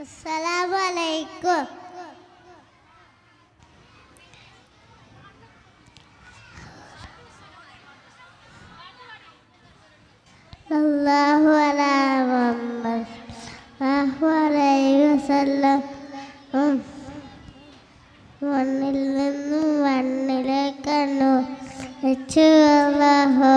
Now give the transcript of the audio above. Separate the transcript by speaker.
Speaker 1: அஸ்லாம் வலைக்கும் الله على محمد الله عليه وسلم മണ്ണിൽ നിന്നും മണ്ണിലേക്കണ്ണു വെച്ചു അല്ലാഹോ